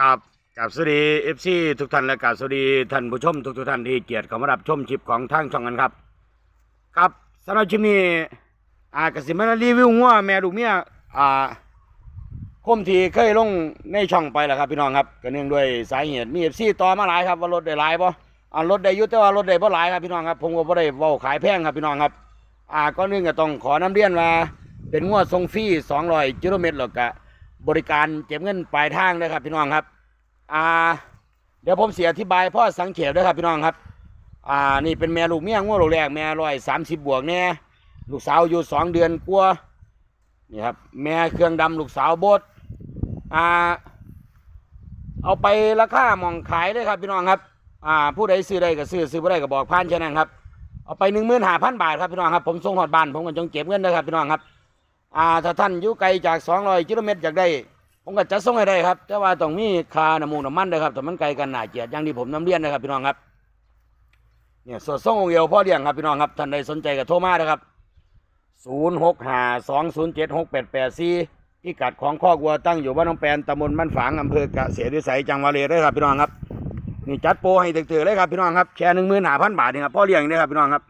กับกับสวัสดีเอฟซีทุกท่านและกับสวัสดีท่านผู้ชมทุกทุกๆท่านที่เกียรติเข้ามารับชมคลิปของทางช่องกันครับ ครับสำหรับคลิปนี้อ่ากสิมารีวิวงัวแม่ลูกเมียอ่าคมทีเคยลงในช่องไปแล้วครับพี่น้องครับก็เนื่องด้วยสาเหตุมีเอฟซีต่อมาหลายครับว่ารถได้หลายปะอ่ารถได้ยุติแต่ว่ารถได้บ่หลายครับพี่น้องครับผมก็บ่ได้เว้าขายแพงครับพี่น้องครับอ่าก็เนื่องก็ต้องขอน้ำเรียนว่าเป็นงวดทรงฟรี200กิโลเมตรหรอกกะ บริการเก็บเงินปลายทางนะครับพี่น้องครับ อ่า เดี๋ยวผมเสียอธิบายพ่อสังเขตด้วยครับพี่น้องครับ อ่า นี่เป็นแม่ลูกเมียงวดลูกแรกแม่ร้อยสามสิบบวกแน่ลูกสาวอยู่สองเดือนกลัวนี่ครับแม่เครื่องดำลูกสาวโบดอ่า เอาไปราคาหมองขายเลยครับพี่น้องครับ อ่า ผู้ใดซื้อได้ก็ซื้อซื้อไ่ได้ก็บอกผ่านแค่นั้นครับ เอาไปหนึ่งหมื่นห้าพันบาทครับพี่น้องครับผมส่งหอดบ้านผมก็จงเก็บเงินนะครับพี่น้องครับ อ่าถ้าท่านอยู่ไกลจากสองร้อยกิโลเมตรจากได้ ผมก็จะส่งให้ได้ครับ แต่ว่าต้องมีคาน้ำมูกน้ำมันด้วยครับแต่มันไกลกันหนาเกียดอย่างที่ผมน้ำเลี้ยนนะครับพี่น้องครับเนี่ยสดส่งองเดียวพ่อเลี้ยงครับพี่น้องครับท่านใดสนใจก็โทรมานะครับศูนย์หกห้าสองศูนย์เจ็ดหกแปดแปดสี่กัดของข้อกวัวตั้งอยู่บ้านน้องแปนตำบลบ้านฝางอำเภอกเกษตรวิสัยจังหวัดเลยเลยครับพี่น้องครับนี่จัดโปรให้ตึกๆเลยครับพี่น้องครับแชร์หนึ่งหมื่นห้าพันบาทนี่ครับพ่อเลี้ยงนี่ครับพี่น้องครับ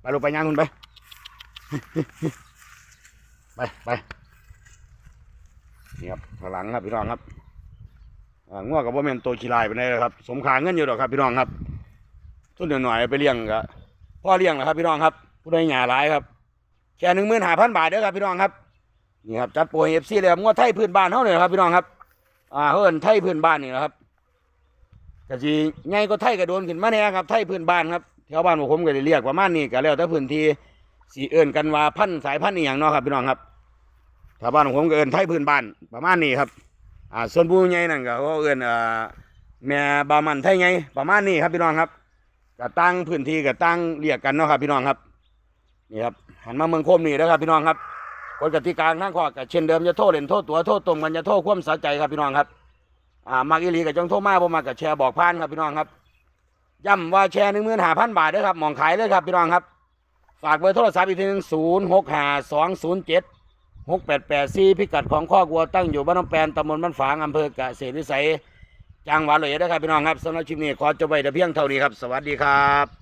ไปลูกไปย่างคุณไป ไปไปนี่ครับข้างหลังครับพี่น้องครับง่วงกับว่าเมนตัวขี้ลายไปได้เลยครับ สมขาเงินอยู่ดอกครับ พี่น้องครับต้นเดือนหน่อยไปเลี้ยงกับพ่อเลี้ยงนะครับ พี่น้องครับ ผู้ใดหยาหลายครับแค่หนึ่งหมื่นห้าพันบาทเด้อครับพี่น้องครับนี่ครับจัดโปรเอฟซีเลยครับงวดไทยพื้นบ้านเท่าเลยครับพี่น้องครับ อ่าเฮิร์นไทยพื้นบ้านนี่นะครับกะจีไงก็ไทยกระโดนขึ้นมาแน่ครับไทยพื้นบ้านครับแถวบ้านของผมก็ได้เรียกประมาณนี้ก็แล้วแต่พื้นที่ สีเอิญกันว่าพันสายพันธุ์อหย่างเนาะครับพี่น้องครับชาวบ้านของผมก็เอิญไทยพื้นบ้านประมาณนี้ครับอ่าส่วนผู้ใหญ่นั่นก็เขาเอิญอ่อแม่บามันไทยไงประมาณนี้ครับพี่น้องครับก็ตั้งพื้นที่ก็ตั้งเรียกกันเนาะครับพี่น้องครับนี่ครับหันมาเมืองโคมนี่นะครับพี่น้องครับกฎกติกาทางข้อก็เช่นเดิมจะโทษเล่นโทษตัวโทษตรงกันจะโทษความสะใจครับพี่น้องครับอ่ามากอีหลีกับจงโทษมาบ่มากับแชร์บอกพานครับพี่น้องครับย้ำว่าแชร์หนึ่งหมื่นห้าพันบาทเด้ครับหมองขายเลยครับพี่น้องครับ ฝากเบอร์โทรศัพท์อีกทีหนึ่งศูนย์หกห้าสองศูนย์เจ็ดหกแปดแปดสี่พิกัดของข้อกวัวตั้งอยู่บ้านน้ำแปนตำบลบ้านฝางอำเภอกเกษตรวิสัยจังหวัดเลยนะครับพี่น้องครับสำหรับชิมนี้ขอจบไว้แต่เพียงเท่านี้ครับ สวัสดีครับ